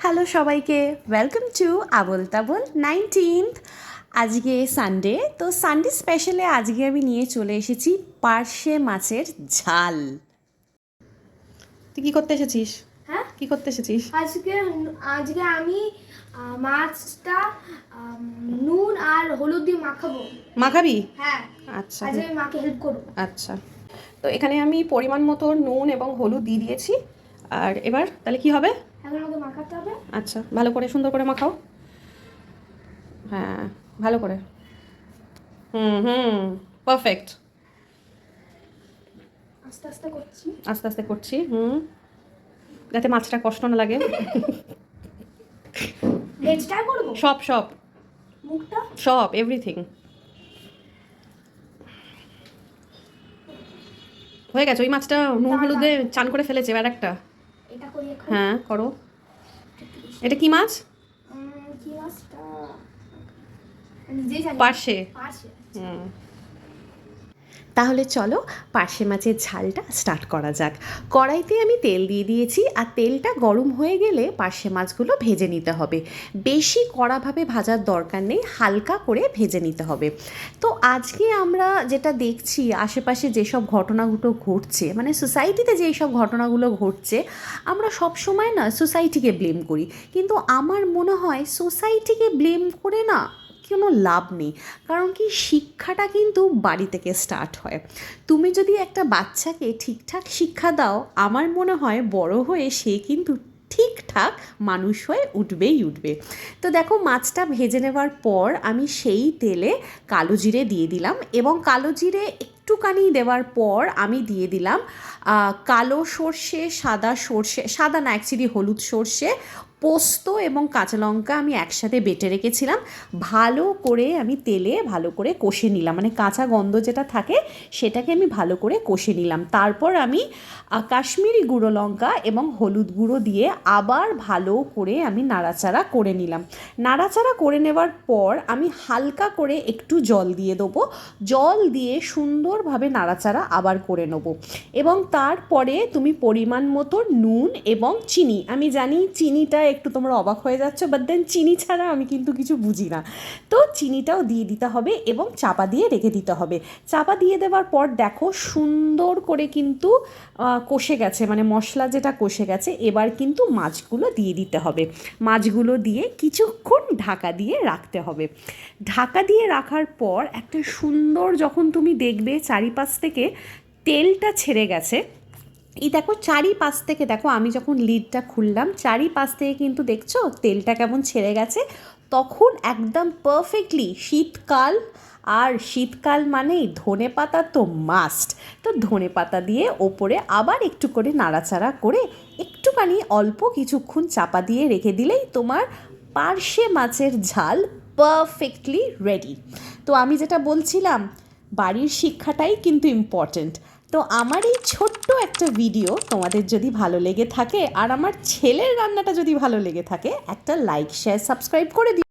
Hello সবাইকে। Welcome to Abol Tabol nineteenth আজকে Sunday তো সানডে স্পেশালে আজকে আমি নিয়ে চলে এসেছি পার্শে মাছের ঝাল। তুই কী করতে এসেছিস? হ্যাঁ? কী করতে এসেছিস? আজকে আজকে আমি মাছটা নুন আর হলুদ দিয়ে মাখাবো। মাখাবি? হ্যাঁ। আচ্ছা। আজকে আমি মাকে হেল্প করব। আচ্ছা। তো এখানে আমি পরিমাণ মতো নুন এবং হলুদ দিয়ে দিয়েছি। আর এবার তাহলে কি হবে? এখন আমাকে মাখাতে হবে। আচ্ছা ভালো করে সুন্দর করে মাখাও। হ্যাঁ ভালো করে। হুম হুম পারফেক্ট আস্তে আস্তে করছি। আস্তে আস্তে করছি হুম। যাতে মাছটা কষ্ট না লাগে। করব? সব সব। মুখটা? সব এভরিথিং হয়ে গেছে ওই মাছটা নুন হলুদে চান করে ফেলেছে এবার একটা হ্যাঁ করো। এটা কি মাছ? পাশে হুম। তাহলে চলো পার্শে মাছের ঝালটা স্টার্ট করা যাক। কড়াইতে আমি তেল দিয়ে দিয়েছি আর তেলটা গরম হয়ে গেলে পার্শে মাছগুলো ভেজে নিতে হবে। বেশি কড়াভাবে ভাজার দরকার নেই, হালকা করে ভেজে নিতে হবে। তো আজকে আমরা যেটা দেখছি, আশেপাশে যেসব ঘটনাগুলো ঘটছে মানে সোসাইটিতে যেই সব ঘটনাগুলো ঘটছে, আমরা সব সময় না সোসাইটিকে ব্লেম করি। কিন্তু আমার মনে হয় সোসাইটিকে ব্লেম করে না কোনো লাভ নেই। কারণ কি? শিক্ষাটা কিন্তু বাড়ি থেকে স্টার্ট হয়। তুমি যদি একটা বাচ্চাকে ঠিকঠাক শিক্ষা দাও, আমার মনে হয় বড় হয়ে সে কিন্তু ঠিকঠাক মানুষ হয়ে উঠবেই উঠবে। তো দেখো, মাছটা ভেজে নেওয়ার পর আমি সেই তেলে কালো জিরে দিয়ে দিলাম এবং কালো জিরে একটুখানি দেওয়ার পর আমি দিয়ে দিলাম কালো সর্ষে, সাদা সর্ষে, সাদা না অ্যাকচুয়ালি হলুদ সর্ষে পোস্ত এবং কাঁচা লঙ্কা আমি একসাথে বেটে রেখেছিলাম। ভালো করে আমি তেলে ভালো করে কষে নিলাম। মানে কাঁচা গন্ধ যেটা থাকে, সেটাকে আমি ভালো করে কষে নিলাম। তারপর আমি কাশ্মীরি গুঁড়ো লঙ্কা এবং হলুদ গুঁড়ো দিয়ে আবার ভালো করে আমি নাড়াচাড়া করে নিলাম। নাড়াচাড়া করে নেওয়ার পর আমি হালকা করে একটু জল দিয়ে দেবো। জল দিয়ে সুন্দরভাবে নাড়াচাড়া আবার করে নেব। এবং তারপরে তুমি পরিমাণ মতো নুন এবং চিনি। আমি জানি চিনিটা একটু তোমরা অবাক হয়ে যাচ্ছ বাট দেন চিনি ছাড়া আমি কিন্তু কিছু বুঝি না। তো চিনিটাও দিয়ে দিতে হবে এবং চাপা দিয়ে রেখে দিতে হবে। চাপা দিয়ে দেওয়ার পর দেখো সুন্দর করে কিন্তু কষে গেছে মানে মশলা যেটা কষে গেছে, এবার কিন্তু মাছগুলো দিয়ে দিতে হবে। মাছগুলো দিয়ে কিছুক্ষণ ঢাকা দিয়ে রাখতে হবে। ঢাকা দিয়ে রাখার পর একটা সুন্দর যখন তুমি দেখবে চারিপাশ থেকে তেলটা ছেড়ে গেছে এই দেখো চারিপাশ থেকে, দেখো আমি যখন লিডটা খুললাম, চারিপাশ থেকে কিন্তু দেখছ তেলটা কেমন ছেড়ে গেছে। তখন একদম পারফেক্টলি শীতকাল, আর শীতকাল মানেই ধনে পাতা তো মাস্ট তো ধনে পাতা দিয়ে ওপরে আবার একটু করে নাড়াচাড়া করে একটুখানি অল্প কিছুক্ষণ চাপা দিয়ে রেখে দিলেই তোমার পার্শে মাছের ঝাল পারফেক্টলি রেডি তো আমি যেটা বলছিলাম, বাড়ির শিক্ষাটাই কিন্তু ইম্পর্ট্যান্ট তো আমার এই ছোট্ট একটা ভিডিও তোমাদের যদি ভালো লেগে থাকে আর আমার ছেলের রান্নাটা যদি ভালো লেগে থাকে, একটা লাইক শেয়ার সাবস্ক্রাইব করে দিও।